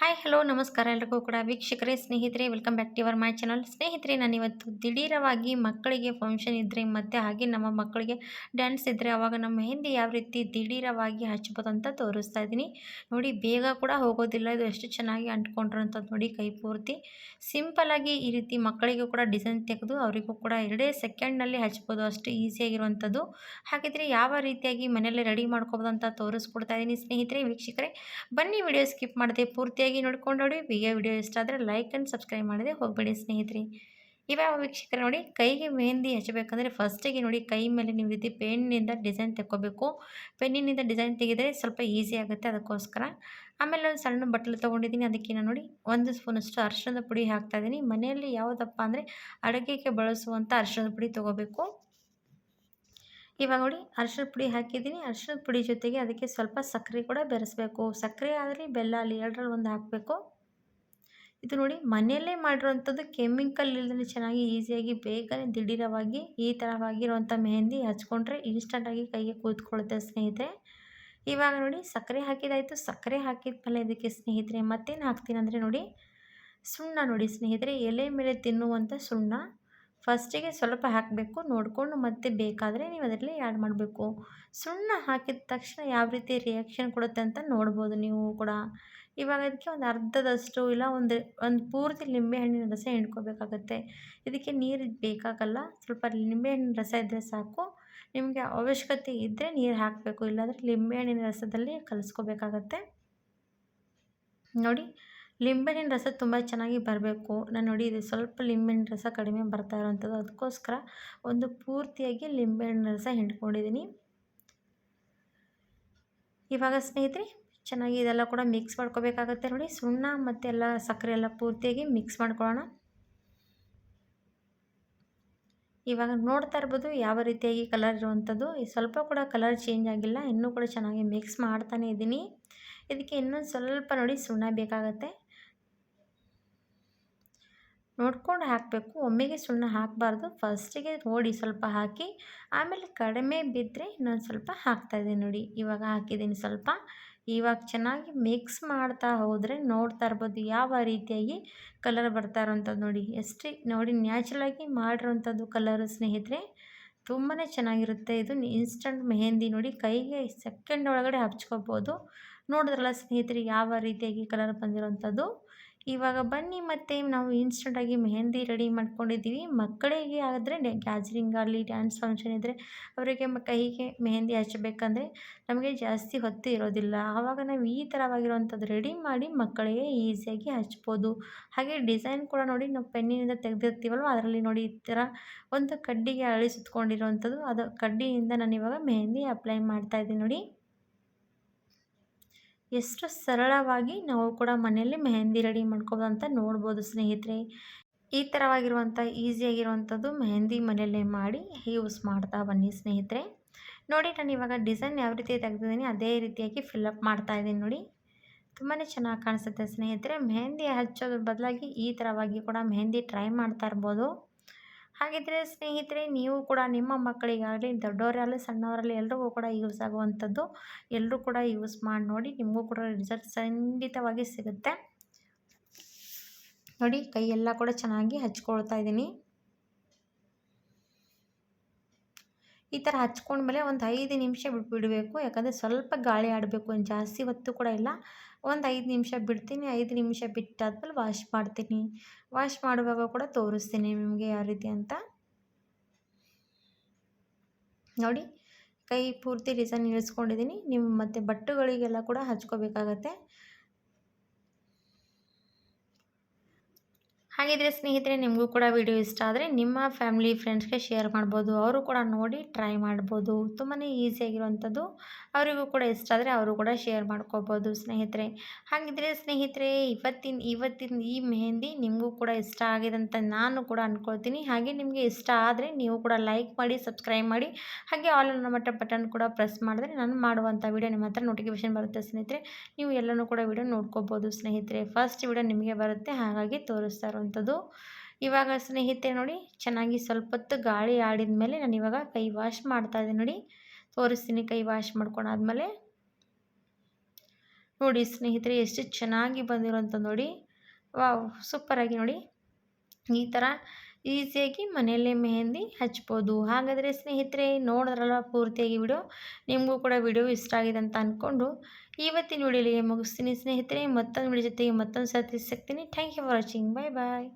Hi hello ನಮಸ್ಕಾರ ಎಲ್ರಿಗೂ ಕೂಡ. ವೀಕ್ಷಕರೇ, ಸ್ನೇಹಿತರೆ welcome back to your my channel ಸ್ನೇಹಿತರೆ ನಾನು ಇವತ್ತು ದಿಢೀರವಾಗಿ ಮಕ್ಕಳಿಗೆ ಫಂಕ್ಷನ್ ಇದ್ದರೆ ಮತ್ತು ಹಾಗೆ ನಮ್ಮ ಮಕ್ಕಳಿಗೆ ಡ್ಯಾನ್ಸ್ ಇದ್ದರೆ ಅವಾಗ ನಮ್ಮ ಮೆಹಂದಿ ಯಾವ ರೀತಿ ದಿಢೀರವಾಗಿ ಹಚ್ಬೋದು ಅಂತ ತೋರಿಸ್ತಾ ಇದ್ದೀನಿ. ನೋಡಿ, ಬೇಗ ಕೂಡ ಹೋಗೋದಿಲ್ಲ. ಇದು ಎಷ್ಟು ಚೆನ್ನಾಗಿ ಅಂಟ್ಕೊಂಡಿರೋಂಥದ್ದು ನೋಡಿ, ಕೈ ಪೂರ್ತಿ. ಸಿಂಪಲಾಗಿ ಈ ರೀತಿ ಮಕ್ಕಳಿಗೂ ಕೂಡ ಡಿಸೈನ್ ತೆಗೆದು ಅವರಿಗೂ ಕೂಡ ಎರಡೇ ಸೆಕೆಂಡ್ನಲ್ಲಿ ಹಚ್ಬೋದು. ಅಷ್ಟು ಈಸಿಯಾಗಿರುವಂಥದ್ದು ಹಾಗಿದ್ರೆ ಯಾವ ರೀತಿಯಾಗಿ ಮನೆಯಲ್ಲೇ ರೆಡಿ ಮಾಡ್ಕೋಬೋದು ಅಂತ ತೋರಿಸ್ಕೊಡ್ತಾ ಇದ್ದೀನಿ. ಸ್ನೇಹಿತರೆ, ವೀಕ್ಷಕರೇ, ಬನ್ನಿ ವಿಡಿಯೋ ಸ್ಕಿಪ್ ಮಾಡದೆ ಪೂರ್ತಿಯಾಗಿ ನೋಡ್ಕೊಂಡು ನೋಡಿ ವಿಡಿಯೋ ವಿಡಿಯೋ ಇಷ್ಟ ಆದರೆ ಲೈಕ್ ಆ್ಯಂಡ್ ಸಬ್ಸ್ಕ್ರೈಬ್ ಮಾಡಿದೆ ಹೋಗಬೇಡಿ ಸ್ನೇಹಿತರೆ. ಇವಾಗ ವೀಕ್ಷಕರು ನೋಡಿ, ಕೈಗೆ ಮೆಹಂದಿ ಹಚ್ಚಬೇಕಂದ್ರೆ ಫಸ್ಟಿಗೆ ನೋಡಿ ಕೈ ಮೇಲೆ ನೀವು ರೀತಿ ಪೆನ್ನಿಂದ ಡಿಸೈನ್ ತೆಕ್ಕೋಬೇಕು. ಪೆನ್ನಿನಿಂದ ಡಿಸೈನ್ ತೆಗೆದರೆ ಸ್ವಲ್ಪ ಈಸಿ ಆಗುತ್ತೆ ಅದಕ್ಕೋಸ್ಕರ. ಆಮೇಲೆ ಒಂದು ಸಣ್ಣ ಬಟ್ಟಲು ತೊಗೊಂಡಿದ್ದೀನಿ ಅದಕ್ಕೆ ನಾನು ನೋಡಿ ಒಂದು ಸ್ಪೂನಷ್ಟು ಅರಿಶಿಣದ ಪುಡಿ ಹಾಕ್ತಾಯಿದ್ದೀನಿ ಮನೆಯಲ್ಲಿ ಯಾವುದಪ್ಪ ಅಂದರೆ ಅಡುಗೆಗೆ ಬಳಸುವಂಥ ಅರಿಶಿಣದ ಪುಡಿ ತೊಗೋಬೇಕು. ಇವಾಗ ನೋಡಿ ಅರ್ಶಿನ ಪುಡಿ ಹಾಕಿದ್ದೀನಿ. ಅರ್ಶಿನ ಪುಡಿ ಜೊತೆಗೆ ಅದಕ್ಕೆ ಸ್ವಲ್ಪ ಸಕ್ಕರೆ ಕೂಡ ಬೆರೆಸಬೇಕು. ಸಕ್ಕರೆ ಆದರೆ ಬೆಲ್ಲ ಅಲ್ಲಿ ಎರಡರಲ್ಲಿ ಒಂದು ಹಾಕಬೇಕು. ಇದು ನೋಡಿ ಮನೆಯಲ್ಲೇ ಮಾಡಿರೋವಂಥದ್ದು ಕೆಮಿಕಲ್ ಇಲ್ಲದೇ ಚೆನ್ನಾಗಿ ಈಸಿಯಾಗಿ ಬೇಗನೆ ದಿಢೀರವಾಗಿ ಈ ಥರವಾಗಿರುವಂಥ ಮೆಹಂದಿ ಹಚ್ಕೊಂಡ್ರೆ ಇನ್ಸ್ಟಂಟಾಗಿ ಕೈಗೆ ಕೂತ್ಕೊಳ್ಳುತ್ತೆ ಸ್ನೇಹಿತರೆ. ಇವಾಗ ನೋಡಿ ಸಕ್ಕರೆ ಹಾಕಿದಾಯಿತು ಸಕ್ಕರೆ ಹಾಕಿದ ಮೇಲೆ ಇದಕ್ಕೆ ಸ್ನೇಹಿತರೆ ಮತ್ತೇನು ಹಾಕ್ತೀನಿ ಅಂದರೆ ನೋಡಿ ಸುಣ್ಣ ನೋಡಿ ಸ್ನೇಹಿತರೆ ಎಲೆ ಮೇಲೆ ತಿನ್ನುವಂಥ ಸುಣ್ಣ. ಫಸ್ಟಿಗೆ ಸ್ವಲ್ಪ ಹಾಕಬೇಕು, ನೋಡಿಕೊಂಡು ಮತ್ತೆ ಬೇಕಾದರೆ ನೀವು ಅದರಲ್ಲಿ ಆ್ಯಡ್ ಮಾಡಬೇಕು. ಸುಣ್ಣ ಹಾಕಿದ ತಕ್ಷಣ ಯಾವ ರೀತಿ ರಿಯಾಕ್ಷನ್ ಕೊಡುತ್ತೆ ಅಂತ ನೋಡ್ಬೋದು ನೀವು ಕೂಡ. ಇವಾಗ ಅದಕ್ಕೆ ಒಂದು ಅರ್ಧದಷ್ಟು ಇಲ್ಲ ಒಂದು ಒಂದು ಪೂರ್ತಿ ಲಿಂಬೆಹಣ್ಣಿನ ರಸ ಹಿಂಡ್ಕೋಬೇಕಾಗತ್ತೆ. ಇದಕ್ಕೆ ನೀರು ಬೇಕಾಗಲ್ಲ, ಸ್ವಲ್ಪ ಲಿಂಬೆಹಣ್ಣಿನ ರಸ ಇದ್ದರೆ ಸಾಕು. ನಿಮಗೆ ಅವಶ್ಯಕತೆ ಇದ್ದರೆ ನೀರು ಹಾಕಬೇಕು, ಇಲ್ಲಾಂದರೆ ಲಿಂಬೆಹಣ್ಣಿನ ರಸದಲ್ಲಿ ಕಲಿಸ್ಕೋಬೇಕಾಗತ್ತೆ. ನೋಡಿ ಲಿಂಬೆಹಣ್ಣಿನ ರಸ ತುಂಬ ಚೆನ್ನಾಗಿ ಬರಬೇಕು. ನಾನು ನೋಡಿ ಇದು ಸ್ವಲ್ಪ ಲಿಂಬೆಹಣ್ಣಿನ ರಸ ಕಡಿಮೆ ಬರ್ತಾ ಇರೋವಂಥದ್ದು ಅದಕ್ಕೋಸ್ಕರ ಒಂದು ಪೂರ್ತಿಯಾಗಿ ಲಿಂಬೆಹಣ್ಣಿನ ರಸ ಹಿಂಡ್ಕೊಂಡಿದ್ದೀನಿ. ಇವಾಗ ಸ್ನೇಹಿತರೆ, ಚೆನ್ನಾಗಿ ಇದೆಲ್ಲ ಕೂಡ ಮಿಕ್ಸ್ ಮಾಡ್ಕೋಬೇಕಾಗತ್ತೆ ನೋಡಿ. ಸುಣ್ಣ ಮತ್ತು ಎಲ್ಲ ಸಕ್ಕರೆ ಎಲ್ಲ ಪೂರ್ತಿಯಾಗಿ ಮಿಕ್ಸ್ ಮಾಡ್ಕೊಳ್ಳೋಣ. ಇವಾಗ ನೋಡ್ತಾ ಇರ್ಬೋದು ಯಾವ ರೀತಿಯಾಗಿ ಕಲರ್ ಇರುವಂಥದ್ದು. ಸ್ವಲ್ಪ ಕೂಡ ಕಲರ್ ಚೇಂಜ್ ಆಗಿಲ್ಲ. ಇನ್ನೂ ಕೂಡ ಚೆನ್ನಾಗಿ ಮಿಕ್ಸ್ ಮಾಡ್ತಾನೆ ಇದ್ದೀನಿ. ಇದಕ್ಕೆ ಇನ್ನೊಂದು ಸ್ವಲ್ಪ ನೋಡಿ ಸುಣ್ಣ ಬೇಕಾಗತ್ತೆ. ನೋಡ್ಕೊಂಡು ಹಾಕಬೇಕು. ಒಮ್ಮೆಗೆ ಸುಣ್ಣ ಹಾಕಬಾರ್ದು. ಫಸ್ಟಿಗೆ ನೋಡಿ ಸ್ವಲ್ಪ ಹಾಕಿ, ಆಮೇಲೆ ಕಡಿಮೆ ಬಿದ್ದರೆ ಇನ್ನೊಂದು ಸ್ವಲ್ಪ ಹಾಕ್ತಾಯಿದ್ದೀನಿ ನೋಡಿ. ಇವಾಗ ಹಾಕಿದ್ದೀನಿ ಸ್ವಲ್ಪ. ಇವಾಗ ಚೆನ್ನಾಗಿ ಮಿಕ್ಸ್ ಮಾಡ್ತಾ ಹೋದರೆ ನೋಡ್ತಾ ಇರ್ಬೋದು ಯಾವ ರೀತಿಯಾಗಿ ಕಲರ್ ಬರ್ತಾ ಇರೋವಂಥದ್ದು ನೋಡಿ. ಎಷ್ಟು ನೋಡಿ ನ್ಯಾಚುರಲಾಗಿ ಮಾಡಿರೋವಂಥದ್ದು ಕಲರು ಸ್ನೇಹಿತರೆ. ತುಂಬಾ ಚೆನ್ನಾಗಿರುತ್ತೆ ಇದು. ಇನ್ಸ್ಟಂಟ್ ಮೆಹೆಂದಿ ನೋಡಿ ಕೈಗೆ ಸೆಕೆಂಡ್ ಒಳಗಡೆ ಹಚ್ಕೋಬೋದು. ನೋಡಿದ್ರಲ್ಲ ಸ್ನೇಹಿತರೆ ಯಾವ ರೀತಿಯಾಗಿ ಕಲರ್ ಬಂದಿರೋವಂಥದ್ದು ಇವಾಗ ಬನ್ನಿ ಮತ್ತು ನಾವು ಇನ್ಸ್ಟೆಂಟಾಗಿ ಮೆಹಂದಿ ರೆಡಿ ಮಾಡ್ಕೊಂಡಿದ್ದೀವಿ. ಮಕ್ಕಳಿಗೆ ಆದರೆ ಗ್ಯಾಜರಿಂಗ್ ಆಗಲಿ ಡ್ಯಾನ್ಸ್ ಫಂಕ್ಷನ್ ಇದ್ದರೆ ಅವರಿಗೆ ಕೈಗೆ ಮೆಹಂದಿ ಹಚ್ಚಬೇಕಂದ್ರೆ ನಮಗೆ ಜಾಸ್ತಿ ಹೊತ್ತು ಇರೋದಿಲ್ಲ. ಆವಾಗ ನಾವು ಈ ಥರವಾಗಿರುವಂಥದ್ದು ರೆಡಿ ಮಾಡಿ ಮಕ್ಕಳಿಗೆ ಈಸಿಯಾಗಿ ಹಚ್ಬೋದು. ಹಾಗೆ ಡಿಸೈನ್ ಕೂಡ ನೋಡಿ ನಾವು ಪೆನ್ನಿನಿಂದ ತೆಗೆದಿರ್ತೀವಲ್ವ? ಅದರಲ್ಲಿ ನೋಡಿ ಈ ಥರ ಒಂದು ಕಡ್ಡಿಗೆ ಅಳಿ ಸುತ್ಕೊಂಡಿರೋವಂಥದ್ದು ಅದು ಕಡ್ಡಿಯಿಂದ ನಾನು ಇವಾಗ ಮೆಹಂದಿ ಅಪ್ಲೈ ಮಾಡ್ತಾಯಿದ್ದೀನಿ ನೋಡಿ. ಎಷ್ಟು ಸರಳವಾಗಿ ನಾವು ಕೂಡ ಮನೆಯಲ್ಲಿ ಮೆಹಂದಿ ರೆಡಿ ಮಾಡ್ಕೋಬೋದು ಅಂತ ನೋಡ್ಬೋದು ಸ್ನೇಹಿತರೆ. ಈ ಥರವಾಗಿರುವಂಥ ಈಸಿಯಾಗಿರುವಂಥದ್ದು ಮೆಹಂದಿ ಮನೆಯಲ್ಲೇ ಮಾಡಿ ಯೂಸ್ ಮಾಡ್ತಾ ಬನ್ನಿ ಸ್ನೇಹಿತರೆ. ನೋಡಿ ನಾನು ಇವಾಗ ಡಿಸೈನ್ ಯಾವ ರೀತಿ ತೆಗೆದಿದ್ದೀನಿ ಅದೇ ರೀತಿಯಾಗಿ ಫಿಲ್ಲಪ್ ಮಾಡ್ತಾ ಇದ್ದೀನಿ ನೋಡಿ. ತುಂಬಾ ಚೆನ್ನಾಗಿ ಕಾಣಿಸುತ್ತೆ ಸ್ನೇಹಿತರೆ. ಮೆಹಂದಿ ಹಚ್ಚೋದ್ರ ಬದಲಾಗಿ ಈ ಥರವಾಗಿ ಕೂಡ ಮೆಹಂದಿ ಟ್ರೈ ಮಾಡ್ತಾ ಇರ್ಬೋದು. ಹಾಗಿದ್ರೆ ಸ್ನೇಹಿತರೆ, ನೀವು ಕೂಡ ನಿಮ್ಮ ಮಕ್ಕಳಿಗಾಗಲಿ, ದೊಡ್ಡವರಾಗಲಿ ಸಣ್ಣವರಲ್ಲಿ ಎಲ್ರಿಗೂ ಕೂಡ ಯೂಸ್ ಆಗುವಂಥದ್ದು ಎಲ್ಲರೂ ಕೂಡ ಯೂಸ್ ಮಾಡಿ ನೋಡಿ ನಿಮಗೂ ಕೂಡ ರಿಸಲ್ಟ್ ಖಂಡಿತವಾಗಿ ಸಿಗುತ್ತೆ. ನೋಡಿ ಕೈಯೆಲ್ಲ ಕೂಡ ಚೆನ್ನಾಗಿ ಹಚ್ಕೊಳ್ತಾ ಇದ್ದೀನಿ. ಈ ಥರ ಹಚ್ಕೊಂಡ್ಮೇಲೆ ಒಂದು ಐದು ನಿಮಿಷ ಬಿಟ್ಬಿಡಬೇಕು, ಯಾಕಂದರೆ ಸ್ವಲ್ಪ ಗಾಳಿ ಆಡಬೇಕು, ಜಾಸ್ತಿ ಹೊತ್ತು ಕೂಡ ಇಲ್ಲ. ಒಂದು ಐದು ನಿಮಿಷ ಬಿಡ್ತೀನಿ, ಐದು ನಿಮಿಷ ಬಿಟ್ಟಾದ್ಮೇಲೆ ವಾಶ್ ಮಾಡ್ತೀನಿ. ವಾಶ್ ಮಾಡುವಾಗ ಕೂಡ ತೋರಿಸ್ತೀನಿ ನಿಮಗೆ ಯಾವ ರೀತಿ ಅಂತ. ನೋಡಿ, ಕೈ ಪೂರ್ತಿ ಡಿಸೈನ್ ಇಳಿಸ್ಕೊಂಡಿದ್ದೀನಿ ನಿಮ್ಮ ಮತ್ತು ಬಟ್ಟೆಗಳಿಗೆಲ್ಲ ಕೂಡ ಹಚ್ಕೋಬೇಕಾಗತ್ತೆ. ಹಾಗಿದ್ರೆ ಸ್ನೇಹಿತರೆ, ನಿಮಗೂ ಕೂಡ ವಿಡಿಯೋ ಇಷ್ಟ ಆದರೆ ನಿಮ್ಮ ಫ್ಯಾಮಿಲಿ ಫ್ರೆಂಡ್ಸ್ಗೆ ಶೇರ್ ಮಾಡ್ಬೋದು. ಅವರು ಕೂಡ ನೋಡಿ ಟ್ರೈ ಮಾಡ್ಬೋದು. ತುಂಬಾ ಈಸಿಯಾಗಿರುವಂಥದ್ದು ಅವರಿಗೂ ಕೂಡ ಇಷ್ಟ ಆದರೆ ಅವರು ಕೂಡ ಶೇರ್ ಮಾಡ್ಕೋಬೋದು ಸ್ನೇಹಿತರೆ. ಹಾಗಿದ್ರೆ ಸ್ನೇಹಿತರೆ, ಇವತ್ತಿನ ಇವತ್ತಿನ ಈ ಮೆಹಂದಿ ನಿಮಗೂ ಕೂಡ ಇಷ್ಟ ಆಗಿದೆ ಅಂತ ನಾನು ಕೂಡ ಅಂದ್ಕೊಳ್ತೀನಿ ಹಾಗೆ ನಿಮಗೆ ಇಷ್ಟ ಆದರೆ ನೀವು ಕೂಡ ಲೈಕ್ ಮಾಡಿ, ಸಬ್ಸ್ಕ್ರೈಬ್ ಮಾಡಿ. ಹಾಗೆ ಆಲ್ ಅನ್ನ ಮಟ್ಟ ಬಟನ್ ಕೂಡ ಪ್ರೆಸ್ ಮಾಡಿದ್ರೆ ನಾನು ಮಾಡುವಂಥ ವಿಡಿಯೋ ನಿಮ್ಮ ಹತ್ರ ನೋಟಿಫಿಕೇಶನ್ ಬರುತ್ತೆ ಸ್ನೇಹಿತರೆ. ನೀವು ಎಲ್ಲನೂ ಕೂಡ ವಿಡಿಯೋ ನೋಡ್ಕೋಬೋದು ಸ್ನೇಹಿತರೆ. ಫಸ್ಟ್ ವಿಡಿಯೋ ನಿಮಗೆ ಬರುತ್ತೆ. ಹಾಗಾಗಿ ತೋರಿಸ್ತಾ ಇರುವಂಥದ್ದು ಇವಾಗ ಸ್ನೇಹಿತರೆ ನೋಡಿ, ಚೆನ್ನಾಗಿ ಸ್ವಲ್ಪ ಹೊತ್ತು ಗಾಳಿ ಆಡಿದ ಮೇಲೆ ನಾನು ಇವಾಗ ಕೈ ವಾಶ್ ಮಾಡ್ತಾ ಇದ್ದೀನಿ ನೋಡಿ. ತೋರಿಸ್ತೀನಿ ಕೈ ವಾಶ್ ಮಾಡ್ಕೊಂಡಾದ್ಮೇಲೆ ನೋಡಿ ಸ್ನೇಹಿತರೆ ಎಷ್ಟು ಚೆನ್ನಾಗಿ ಬಂದಿರೋಂಥ ನೋಡಿ. ವಾವ್ ಸೂಪರಾಗಿ ನೋಡಿ. ಈ ಥರ ಈಸಿಯಾಗಿ ಮನೆಯಲ್ಲೇ ಮೆಹಂದಿ ಹಚ್ಬೋದು. ಹಾಗಾದರೆ ಸ್ನೇಹಿತರೆ ನೋಡಿದ್ರಲ್ಲ ಪೂರ್ತಿಯಾಗಿ ವಿಡಿಯೋ? ನಿಮಗೂ ಕೂಡ ವಿಡಿಯೋ ಇಷ್ಟ ಆಗಿದೆ ಅಂತ ಅಂದ್ಕೊಂಡು ಇವತ್ತಿನ ವಿಡಿಯೋಲಿಗೆ ಮುಗಿಸ್ತೀನಿ. ಸ್ನೇಹಿತರೆ, ಮತ್ತೊಂದು ವಿಡಿಯೋ ಜೊತೆಗೆ ಮತ್ತೊಂದು ಸರ್ತಿ ಸಿಗ್ತೀನಿ. Thank you for watching bye bye